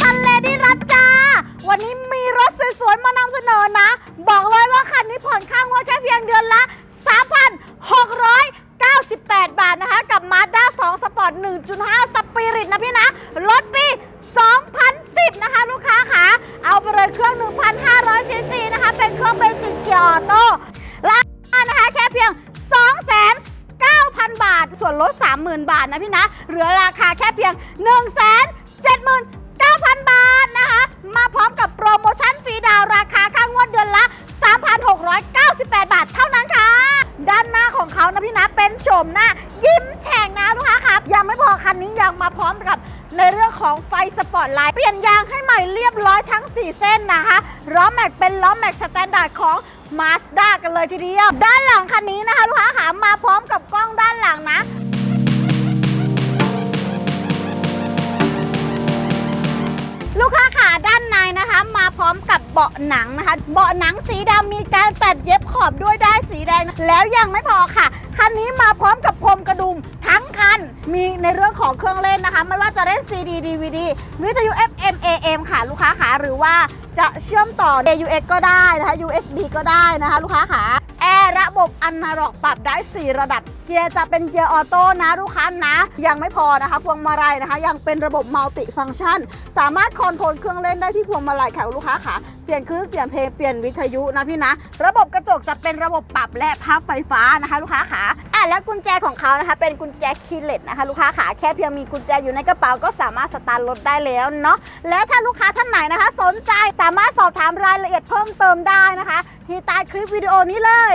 ทันเลดี้รัตจ้า วันนี้มีรถสวยๆ มานำเสนอนะ บอกเลยว่าคันนี้ผ่อนค่างวดแค่เพียงเดือนละ 3,698 บาทนะคะ กับ Mazda 2 Sport 1.5 Spirit นะพี่นะ รถปี 2010 นะคะ ลูกค้าค่ะ เอาไปเลยเครื่อง 1,500ซีซีนะคะ เป็นเครื่องเบนซินเกียร์ออโต้ ลด 30,000 บาทนะพี่นะ เหลือราคาแค่เพียง 1 7 9 0 0 0 บาทนะคะ มาพร้อมกับโปรโมชั่นฟรีดาวราคาค่างวดเดือนละ 3,698 บาทเท่านั้นค่ะ ด้านหน้าของเขานะพี่นะเป็นโฉมหน้า ยิ้มแฉ่งนะลูกค้าครับยังไม่พอคันนี้ยังมาพร้อมกับในเรื่องของไฟสปอตไลท์เปลี่ยนยางให้ใหม่เรียบร้อยทั้ง 4 เส้นนะคะล้อแม็กเป็นล้อแม็กสแตนดาร์ดของมาสด้ากันเลยทีเดียว ด้านหลังคันนี้นะคะ ลูกค้าขามาพร้อมกับกล้องด้านหลังนะ เบาะหนังนะคะ เบาะหนังสีดำมีการตัดเย็บขอบด้วยได้ายสีแดง แล้วยังไม่พอค่ะ คันนี้มาพร้อมกับพรมกระดุมทั้งคัน มีในเรื่องของเครื่องเล่นนะคะ ไม่ว่าจะเล่น CD DVD วิทยุ FM AM ค่ะลูกค้าขาหรือว่าจะเชื่อมต่อ AUX ก็ได้นะคะ USB ก็ได้นะคะ ลูกค้าขา ระบบอันนาล็อกปรับได้ 4 ระดับ เกียร์จะเป็นเกียร์ออโต้นะลูกค้านะ ยังไม่พอนะคะพวงมาลัยนะคะ ยังเป็นระบบมัลติฟัง c t ชัน สามารถคอนโทรลเครื่องเล่นได้ที่พวงมาลัยค่ะลูกค้าค่ะเปลี่ยนคลื่นเปลี่ยนเพลงเปลี่ยนวิทยุนะพี่นะ ระบบกระจกจะเป็นระบบปรับและพับไฟฟ้านะคะลูกค้าขาอะแล้วกุญแจของเขานะคะ เป็นกุญแจคีย์เลสนะคะลูกค้าขาแค่เพียงมีกุญแจอยู่ในกระเป๋าก็สามารถสตาร์ทรถได้แล้วเนาะและถ้าลูกค้าท่านไหนนะคะ สนใจสามารถสอบถามรายละเอียดเพิ่มเติมได้นะคะ ที่ใต้คลิปวิดีโอนี้เลย